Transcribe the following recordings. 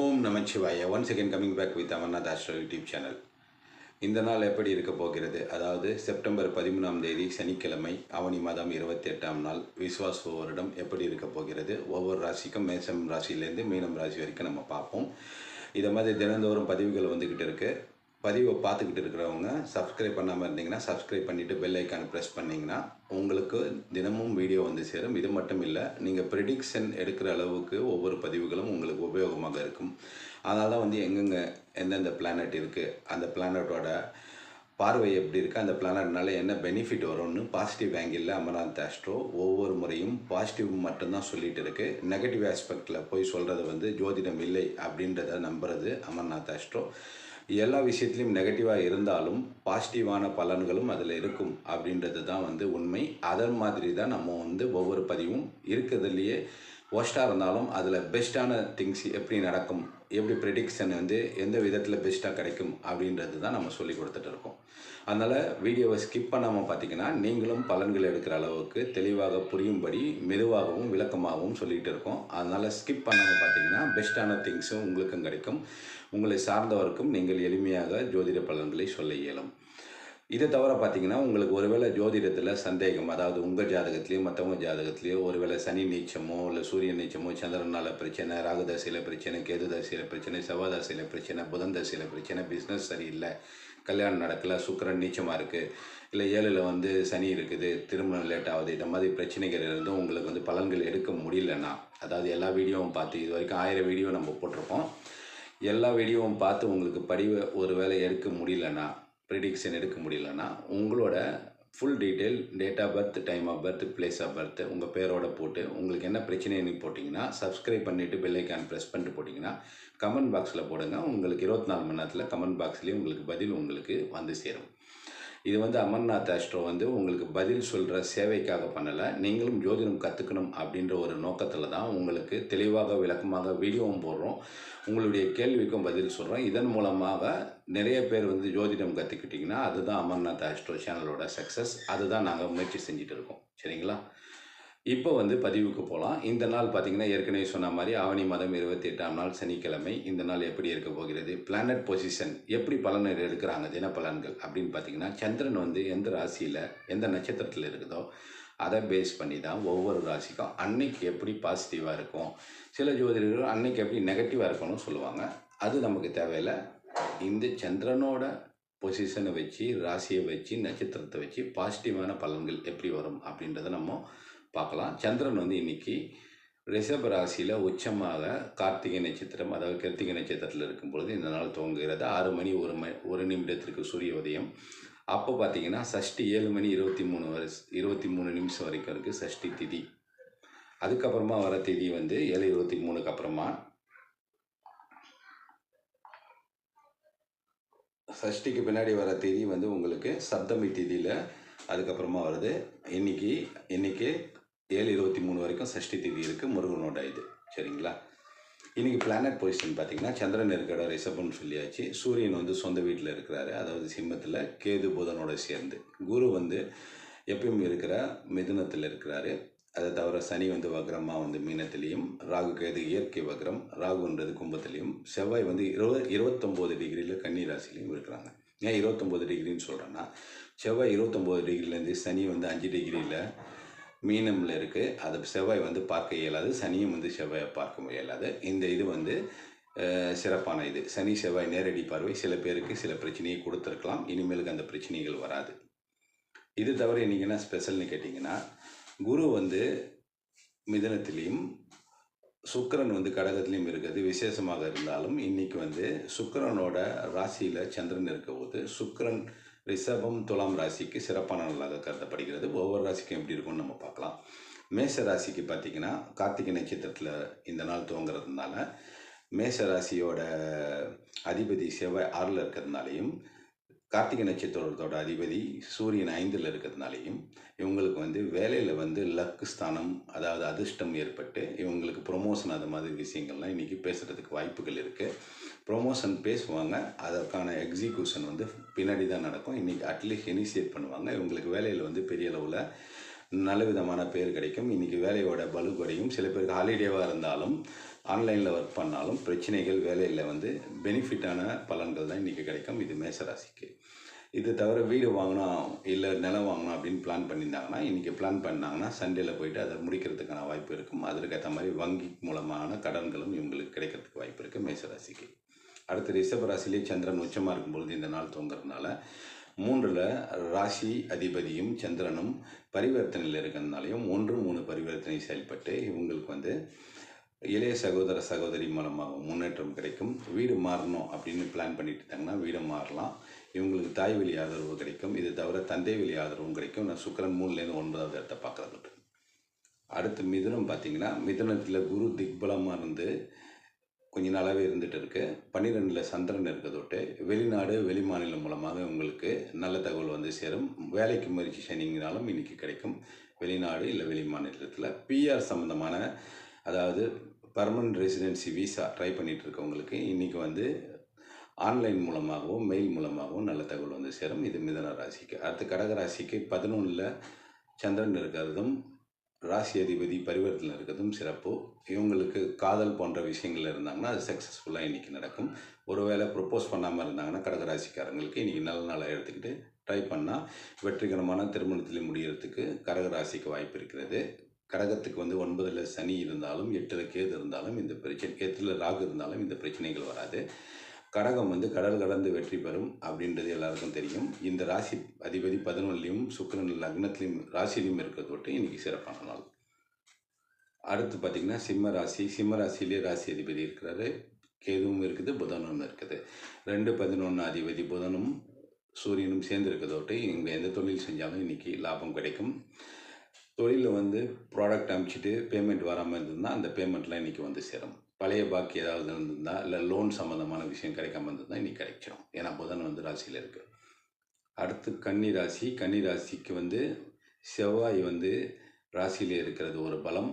Om Namachivaya. Once second coming back with Amarnath astro YouTube channel இந்த நாள் எப்படி இருக்க போகிறது? அதாவது செப்டம்பர் பதிமூணாம் தேதி சனிக்கிழமை ஆவணி மாதம் இருபத்தி எட்டாம் நாள் விஸ்வாஸ் வருடம் எப்படி இருக்க போகிறது? ஒவ்வொரு ராசிக்கும் மேசம் ராசியிலேருந்து மீனம் ராசி வரைக்கும் நம்ம பார்ப்போம். இதை மாதிரி தினந்தோறும் பதிவுகள் வந்துக்கிட்டு இருக்குது பதிவை பார்த்துக்கிட்டு இருக்கிறவங்க சப்ஸ்கிரைப் பண்ணாமல் இருந்தீங்கன்னா சப்ஸ்கிரைப் பண்ணிவிட்டு பெல் ஐக்கான் ப்ரெஸ் பண்ணிங்கன்னா உங்களுக்கு தினமும் வீடியோ வந்து சேரும். இது மட்டும் இல்லை நீங்கள் ப்ரிடிக்ஷன் எடுக்கிற அளவுக்கு ஒவ்வொரு பதிவுகளும் உங்களுக்கு உபயோகமாக இருக்கும். அதனால தான் வந்து எங்கெங்கே எந்தெந்த பிளானட் இருக்குது அந்த பிளானட்டோட பார்வை எப்படி இருக்குது அந்த பிளானட்னால என்ன பெனிஃபிட் வரும்னு பாசிட்டிவ் ஆங்கிளில் அமர்நாத் ஆஸ்ட்ரோ ஒவ்வொரு முறையும் பாசிட்டிவ் மட்டும்தான் சொல்லிட்டு இருக்கு. நெகட்டிவ் ஆஸ்பெக்டில் போய் சொல்கிறது வந்து ஜோதிடம் இல்லை அப்படின்றத நம்புறது அமர்நாத் ஆஸ்ட்ரோ எல்லா விஷயத்துலையும் நெகட்டிவாக இருந்தாலும் பாசிட்டிவான பலன்களும் அதில் இருக்கும் அப்படின்றது தான் வந்து உண்மை. அதன் மாதிரி தான் நம்ம வந்து ஒவ்வொரு பதிவும் இருக்கிறதுலையே ஒஸ்ட்டாக இருந்தாலும் அதில் பெஸ்ட்டான திங்ஸ் எப்படி நடக்கும் எப்படி ப்ரெடிக்ஷன் வந்து எந்த விதத்தில் பெஸ்ட்டாக கிடைக்கும் அப்படின்றது தான் நம்ம சொல்லி கொடுத்துட்டு இருக்கோம். அதனால் வீடியோவை ஸ்கிப் பண்ணாமல் பார்த்தீங்கன்னா நீங்களும் பலன்கள் எடுக்கிற அளவுக்கு தெளிவாக புரியும்படி மெதுவாகவும் விளக்கமாகவும் சொல்லிகிட்டு இருக்கோம். அதனால் ஸ்கிப் பண்ணாமல் பார்த்தீங்கன்னா பெஸ்ட்டான திங்ஸும் உங்களுக்கும் கிடைக்கும். உங்களை சார்ந்தவருக்கும் நீங்கள் எளிமையாக ஜோதிட பலன்களை சொல்ல இயலும். இதை தவிர பார்த்தீங்கன்னா உங்களுக்கு ஒருவேளை ஜோதிடத்தில் சந்தேகம் அதாவது உங்கள் ஜாதகத்துலேயோ மற்றவங்க ஜாதகத்துலேயோ ஒருவேளை சனி நீச்சமோ இல்லை சூரிய நீச்சமோ சந்திரனால பிரச்சனை ராகுதாசியில் பிரச்சனை கேதுதசியில் பிரச்சனை செவ்வாதாசியில் பிரச்சனை புதந்தசியில் பிரச்சனை பிஸ்னஸ் சரியில்லை கல்யாணம் நடக்கல சுக்கிரன் நீச்சமாக இருக்குது இல்லை ஏழில் வந்து சனி இருக்குது திருமணம் லேட் ஆகுது இந்த மாதிரி பிரச்சனைகள் இருந்தும் உங்களுக்கு வந்து பலன்கள் எடுக்க முடியலன்னா அதாவது எல்லா வீடியோவும் பார்த்து இது வரைக்கும் ஆயிரம் வீடியோ நம்ம போட்டிருக்கோம் எல்லா வீடியோவும் பார்த்து உங்களுக்கு படிவ ஒரு வேளை எடுக்க முடியலன்னா ப்ரிடிக்ஷன் எடுக்க முடியலன்னா உங்களோட full detail date of birth time of birth place of birth உங்கள் பேரோட போட்டு உங்களுக்கு என்ன பிரச்சனைன்னு போட்டிங்கன்னா சப்ஸ்கிரைப் பண்ணிவிட்டு பெல்லைக்கான் ப்ரெஸ் பண்ணிட்டு போட்டிங்கன்னா கமெண்ட் பாக்ஸில் போடுங்க. உங்களுக்கு இருபத்தி நாலு மணி நேரத்தில் கமெண்ட் பாக்ஸ்லேயே உங்களுக்கு பதில் உங்களுக்கு வந்து சேரும். இது வந்து அமர்நாத் ஆஸ்ட்ரோ வந்து உங்களுக்கு பதில் சொல்கிற சேவைக்காக பண்ணலை. நீங்களும் ஜோதிடம் கற்றுக்கணும் அப்படின்ற ஒரு நோக்கத்தில் தான் உங்களுக்கு தெளிவாக விளக்கமாக வீடியோவும் போடுறோம். உங்களுடைய கேள்விக்கும் பதில் சொல்கிறோம் இதன் மூலமாக நிறைய பேர் வந்து ஜோதிடம் கற்றுக்கிட்டிங்கன்னா அதுதான் அமர்நாத் ஆஸ்ட்ரோ சேனலோட சக்ஸஸ் அதுதான் நாங்கள் முயற்சி செஞ்சுட்டு இருக்கோம். சரிங்களா? இப்போ வந்து பதிவுக்கு போகலாம். இந்த நாள் பார்த்தீங்கன்னா ஏற்கனவே சொன்ன மாதிரி ஆவணி மாதம் இருபத்தி எட்டாம் நாள் சனிக்கிழமை. இந்த நாள் எப்படி இருக்க போகிறது? பிளானட் பொசிஷன் எப்படி பலன் எடுக்கிறாங்க? தின பலன்கள் அப்படின்னு பார்த்தீங்கன்னா சந்திரன் வந்து எந்த ராசியில் எந்த நட்சத்திரத்தில் இருக்குதோ அதை பேஸ் பண்ணி தான் ஒவ்வொரு ராசிக்கும் அன்னைக்கு எப்படி பாசிட்டிவாக இருக்கும்? சில ஜோதிடர்கள் அன்னைக்கு எப்படி நெகட்டிவாக இருக்கணும்னு சொல்லுவாங்க. அது நமக்கு தேவையில்லை. இந்த சந்திரனோட பொசிஷனை வச்சு ராசியை வச்சு நட்சத்திரத்தை வச்சு பாசிட்டிவான பலன்கள் எப்படி வரும் அப்படின்றத நம்ம பார்க்கலாம். சந்திரன் வந்து இன்னைக்கு ரிஷப ராசியில் உச்சமாக கார்த்திகை நட்சத்திரம் அதாவது கிருத்திகை நட்சத்திரத்தில் இருக்கும் பொழுது இந்த நாள் துவங்குகிறது. ஆறு மணி ஒரு மணி ஒரு நிமிடத்திற்கு சூரிய உதயம். அப்போ பார்த்தீங்கன்னா சஷ்டி ஏழு மணி இருபத்தி மூணு வரி இருபத்தி மூணு நிமிஷம் வரைக்கும் இருக்குது சஷ்டி திதி. அதுக்கப்புறமா வர திதி வந்து ஏழு இருபத்தி மூணுக்கு அப்புறமா சஷ்டிக்கு பின்னாடி வர திதி வந்து உங்களுக்கு சப்தமி திதியில் அதுக்கப்புறமா வருது. இன்னைக்கு இன்னைக்கு ஏழு இருபத்தி மூணு வரைக்கும் சஷ்டி திதி இருக்குது முருகனோட இது. சரிங்களா? இன்றைக்கி பிளானட் பொசிஷன் பார்த்தீங்கன்னா சந்திரன் இருக்கிற ரிஷபம்னு சொல்லியாச்சு. சூரியன் வந்து சொந்த வீட்டில் இருக்கிறாரு. அதாவது சிம்மத்தில் கேது புதனோட சேர்ந்து. குரு வந்து எப்பயும் இருக்கிற மிதுனத்தில் இருக்கிறாரு. அதை தவிர சனி வந்து வக்ரமாக வந்து மீனத்திலையும் ராகு கேது இயற்கை வக்ரம் ராகுன்றது கும்பத்திலையும் செவ்வாய் வந்து இருபது இருபத்தொம்போது டிகிரியில் கன்னி ராசிலையும் இருக்கிறாங்க. ஏன் இருபத்தொம்போது டிகிரின்னு சொல்கிறேன்னா செவ்வாய் இருபத்தொம்போது டிகிரிலேருந்து சனி வந்து அஞ்சு டிகிரியில் மீனமில் இருக்குது அது செவ்வாய் வந்து பார்க்க இயலாது. சனியும் வந்து செவ்வாயை பார்க்க இயலாது. இந்த இது வந்து சிறப்பான இது. சனி செவ்வாய் நேரடி பார்வை. சில பேருக்கு சில பிரச்சனையை கொடுத்துருக்கலாம். இனிமேலுக்கு அந்த பிரச்சனைகள் வராது. இது தவிர இன்றைக்கி என்ன ஸ்பெஷல்னு கேட்டிங்கன்னா குரு வந்து மிதனத்திலையும் சுக்கரன் வந்து கடகத்துலேயும் இருக்கிறது. விசேஷமாக இருந்தாலும் இன்றைக்கி வந்து சுக்கரனோட ராசியில் சந்திரன் இருக்க போது ரிஷபம் துலாம் ராசிக்கு சிறப்பான நாளாக கருதப்படுகிறது. ஒவ்வொரு ராசிக்கும் எப்படி இருக்கும்னு நம்ம பார்க்கலாம். மேஷ ராசிக்கு பார்த்தீங்கன்னா கார்த்திகை நட்சத்திரத்தில் இந்த நாள் துவங்குறதுனால மேஷ ராசியோட அதிபதி செவ்வாய் ஆறில் இருக்கிறதுனாலையும் கார்த்திகை நட்சத்திரத்தோட அதிபதி சூரியன் ஐந்தில் இருக்கிறதுனாலையும் இவங்களுக்கு வந்து வேலையில் வந்து லக்கு ஸ்தானம் அதாவது அதிர்ஷ்டம் ஏற்பட்டு இவங்களுக்கு ப்ரொமோஷன் அது மாதிரி விஷயங்கள்லாம் இன்றைக்கி பேசுகிறதுக்கு வாய்ப்புகள் இருக்குது ப்ரொமோஷன் பேசுவாங்க. அதற்கான எக்ஸிக்யூஷன் வந்து பின்னாடி தான் நடக்கும் இன்றைக்கி அட்லீஸ்ட் இனிஷியேட் பண்ணுவாங்க. இவங்களுக்கு வேலையில் வந்து பெரிய அளவில் நல்ல விதமான பேர் கிடைக்கும். இன்றைக்கி வேலையோட பலு குறையும். சில பேருக்கு ஹாலிடேவாக இருந்தாலும் ஆன்லைனில் ஒர்க் பண்ணாலும் பிரச்சனைகள் வேலையில் வந்து பெனிஃபிட்டான பலன்கள் தான் இன்றைக்கி கிடைக்கும். இது மேசராசிக்கு இது தவிர வீடு வாங்கணும் இல்லை நிலம் வாங்கணும் அப்படின்னு பிளான் பண்ணியிருந்தாங்கன்னா இன்றைக்கி பிளான் பண்ணாங்கன்னா சண்டேல போயிட்டு அதை முடிக்கிறதுக்கான வாய்ப்பு இருக்கும். அதற்கேற்ற மாதிரி வங்கி மூலமான கடன்களும் இவங்களுக்கு கிடைக்கிறதுக்கு வாய்ப்பு இருக்குது மேசராசிக்கு அடுத்து ரிஷப ராசிலே சந்திரன் உச்சமாக இருக்கும்பொழுது இந்த நாள் தூங்குறதுனால மூன்றில் ராசி அதிபதியும் சந்திரனும் பரிவர்த்தனையில் இருக்கிறதுனாலையும் ஒன்று மூணு பரிவர்த்தனை செயல்பட்டு இவங்களுக்கு வந்து இளைய சகோதர சகோதரி மூலமாக முன்னேற்றம் கிடைக்கும். வீடு மாறணும் அப்படின்னு பிளான் பண்ணிட்டு இருந்தாங்கன்னா வீடு மாறலாம். இவங்களுக்கு தாய் வழி ஆதரவு கிடைக்கும். இது தவிர தந்தை வழி ஆதரவும் கிடைக்கும். நான் சுக்கரன் மூணுலேருந்து ஒன்பதாவது இடத்தை பார்க்குறது அடுத்து மிதுனம் பார்த்தீங்கன்னா மிதுனத்தில் குரு திக்பலமாக இருந்து கொஞ்ச நாளாகவே இருந்துகிட்டு இருக்கு. பன்னிரெண்டில் சந்திரன் இருக்கிறதோட்டு வெளிநாடு வெளி மாநிலம் மூலமாக உங்களுக்கு நல்ல தகவல் வந்து சேரும். வேலைக்கு முயற்சி செய்தீங்கனாலும் இன்றைக்கி கிடைக்கும். வெளிநாடு இல்லை வெளி மாநிலத்தில் பிஆர் சம்மந்தமான அதாவது பர்மனன்ட் ரெசிடென்சி விசா ட்ரை பண்ணிகிட்டு இருக்கவங்களுக்கு இன்றைக்கி வந்து ஆன்லைன் மூலமாகவும் மெயில் மூலமாகவும் நல்ல தகவல் வந்து சேரும். இது மிதன ராசிக்கு. அடுத்து கடக ராசிக்கு பதினொன்றில் சந்திரன் இருக்கிறதும் ராசி அதிபதி பரிவர்த்தனை இருக்கிறதும் சிறப்பு. இவங்களுக்கு காதல் போன்ற விஷயங்கள் இருந்தாங்கன்னா அது சக்ஸஸ்ஃபுல்லாக இன்றைக்கி நடக்கும். ஒருவேளை ப்ரொப்போஸ் பண்ணாமல் இருந்தாங்கன்னா கடகராசிக்காரங்களுக்கு இன்றைக்கி நல்ல நாளாக எடுத்துக்கிட்டு ட்ரை பண்ணால் வெற்றிகரமான திருமணத்தில் முடிகிறதுக்கு கடகராசிக்கு வாய்ப்பு இருக்கிறது. கடகத்துக்கு வந்து ஒன்பதில் சனி இருந்தாலும் எட்டில் கேது இருந்தாலும் இந்த பிரச்சனை எட்டில் ராகு இருந்தாலும் இந்த பிரச்சனைகள் வராது. கடகம் வந்து கடல் கடந்து வெற்றி பெறும் அப்படின்றது எல்லாருக்கும் தெரியும். இந்த ராசி அதிபதி பதினொன்றுலையும் சுக்கிரன் லக்னத்திலையும் ராசிலையும் இருக்கிறதொட்டு இன்றைக்கி சிறப்பான நாள். அடுத்து பார்த்திங்கன்னா சிம்ம ராசி. சிம்ம ராசியிலே ராசி அதிபதி இருக்கிறாரு. கேதுவும் இருக்குது புதனும் இருக்குது. ரெண்டு பதினொன்று அதிபதி புதனும் சூரியனும் சேர்ந்து இருக்கிறதோட்டு இங்கே எந்த தொழில் செஞ்சாலும் இன்றைக்கி லாபம் கிடைக்கும். தொழிலில் வந்து ப்ராடக்ட் அமிச்சிட்டு பேமெண்ட் வராமல் இருந்ததுன்னா அந்த பேமெண்ட்லாம் இன்றைக்கி வந்து சேரும். பழைய பாக்கி ஏதாவது இருந்திருந்தா இல்லை லோன் சம்மந்தமான விஷயம் கிடைக்காம இருந்ததுன்னா இன்றைக்கி கிடைச்சிடும் ஏன்னா புதன் வந்து ராசியில் இருக்குது அடுத்து கன்னி ராசி. கன்னி ராசிக்கு வந்து செவ்வாய் வந்து ராசியில் இருக்கிறது ஒரு பலம்.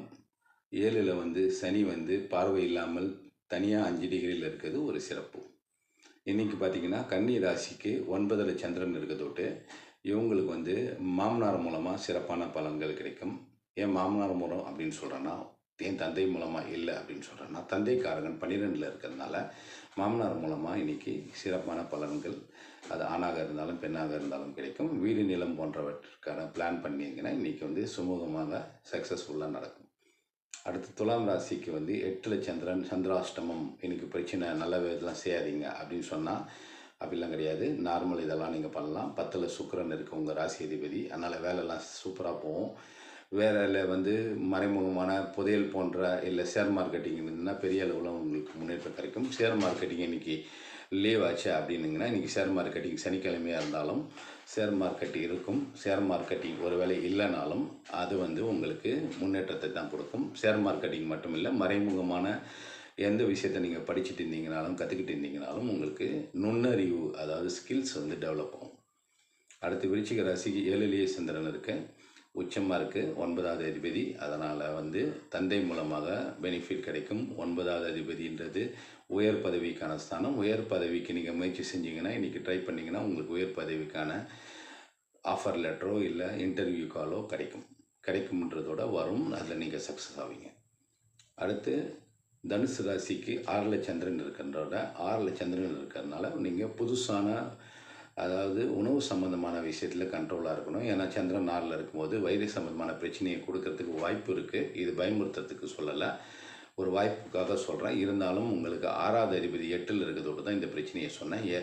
ஏழில் வந்து சனி வந்து பார்வை இல்லாமல் தனியாக அஞ்சு டிகிரியில் இருக்கிறது ஒரு சிறப்பு. இன்றைக்கி பார்த்திங்கன்னா கன்னி ராசிக்கு ஒன்பதில் சந்திரன் இருக்கிறதோட்டு இவங்களுக்கு வந்து மாமனார் மூலமாக சிறப்பான பலன்கள் கிடைக்கும். ஏன் மாமனார் மூலம் அப்படின்னு சொல்கிறேன்னா என் தந்தை மூலமாக இல்லை அப்படின்னு சொல்கிறேன் நான் தந்தைக்காரகன் பன்னிரெண்டில் இருக்கிறதுனால மாமனார் மூலமாக இன்றைக்கி சிறப்பான பலன்கள். அது ஆணாக இருந்தாலும் பெண்ணாக இருந்தாலும் கிடைக்கும். வீடு நிலம் போன்றவற்றுக்கான பிளான் பண்ணிங்கன்னா இன்றைக்கி வந்து சுமூகமாக சக்ஸஸ்ஃபுல்லாக நடக்கும். அடுத்து துலாம் ராசிக்கு வந்து எட்டில் சந்திரன் சந்திராஷ்டமம். எனக்கு பிரச்சனை நல்ல இதெல்லாம் செய்யாதீங்க அப்படின்னு சொன்னால் அப்படிலாம் கிடையாது. நார்மல் இதெல்லாம் நீங்கள் பண்ணலாம். பத்தில் சுக்கரன் இருக்குது உங்கள் ராசி அதிபதி. அதனால் வேலைலாம் சூப்பராக போகும். வேலையில் வந்து மறைமுகமான புதையல் போன்ற இல்லை ஷேர் மார்க்கெட்டிங் இருந்ததுன்னா பெரிய அளவில் உங்களுக்கு முன்னேற்றம் கிடைக்கும். ஷேர் மார்க்கெட்டிங் இன்றைக்கி லீவ் ஆச்சு அப்படின்னுங்கன்னா இன்றைக்கி ஷேர் மார்க்கெட்டிங் சனிக்கிழமையாக இருந்தாலும் ஷேர் மார்க்கெட் இருக்கும். ஷேர் மார்க்கெட்டிங் ஒரு வேலை இல்லைனாலும் அது வந்து உங்களுக்கு முன்னேற்றத்தை தான் கொடுக்கும். ஷேர் மார்க்கெட்டிங் மட்டும் இல்லை மறைமுகமான எந்த விஷயத்தை நீங்கள் படிச்சுட்டு இருந்தீங்கனாலும் கற்றுக்கிட்டு இருந்தீங்கனாலும் உங்களுக்கு நுண்ணறிவு அதாவது ஸ்கில்ஸ் வந்து டெவலப் ஆகும். அடுத்து விருச்சிக ராசிக்கு ஏழுலேயே சந்திரன் இருக்கேன் உச்சமாக இருக்குது ஒன்பதாவது அதிபதி. அதனால் வந்து தந்தை மூலமாக பெனிஃபிட் கிடைக்கும். ஒன்பதாவது அதிபதின்றது உயர் பதவிக்கான ஸ்தானம். உயர் பதவிக்கு நீங்கள் முயற்சி செஞ்சீங்கன்னா இன்றைக்கி ட்ரை பண்ணிங்கன்னா உங்களுக்கு உயர் பதவிக்கான ஆஃபர் லெட்டரோ இல்லை இன்டர்வியூ காலோ கிடைக்கும். கிடைக்கும்ன்றதோட வரும். அதில் நீங்கள் சக்ஸஸ் ஆவீங்க. அடுத்து தனுசு ராசிக்கு ஆறில் சந்திரன் இருக்கிறதோட ஆறில் சந்திரன் இருக்கிறதுனால நீங்கள் புதுசான அதாவது உணவு சம்மந்தமான விஷயத்தில் கண்ட்ரோலாக இருக்கணும். ஏன்னா சந்திரன் ஆறில் இருக்கும்போது வயிறு சம்மந்தமான பிரச்சனையை கொடுக்கறதுக்கு வாய்ப்பு இருக்குது இது பயமுறுத்துறதுக்கு சொல்லலை. ஒரு வாய்ப்புக்காக சொல்கிறேன் இருந்தாலும் உங்களுக்கு ஆறாவது அதிபதி எட்டில் இருக்கிறதோடு தான் இந்த பிரச்சனையை சொன்னேன். ஏ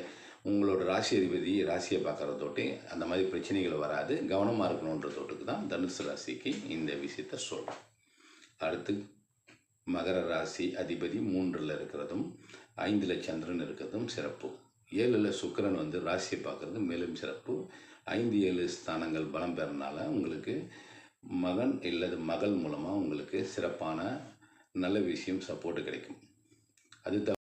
உங்களோட ராசி அதிபதி ராசியை பார்க்குறதோட்டி அந்த மாதிரி பிரச்சனைகள் வராது. கவனமாக இருக்கணுன்றதோட்டுக்கு தான் தனுசு ராசிக்கு இந்த விஷயத்த சொல்கிறேன் அடுத்து மகர ராசி அதிபதி மூன்றில் இருக்கிறதும் ஐந்தில் சந்திரன் இருக்கிறதும் சிறப்பு. ஏழில் சுக்கிரன் வந்து ராசியை பார்க்குறது மேலும் சிறப்பு. ஐந்து ஏழு ஸ்தானங்கள் பலம் பெறனால உங்களுக்கு மகன் இல்லது மகள் மூலமாக உங்களுக்கு சிறப்பான நல்ல விஷயம் சப்போர்ட்டு கிடைக்கும். அது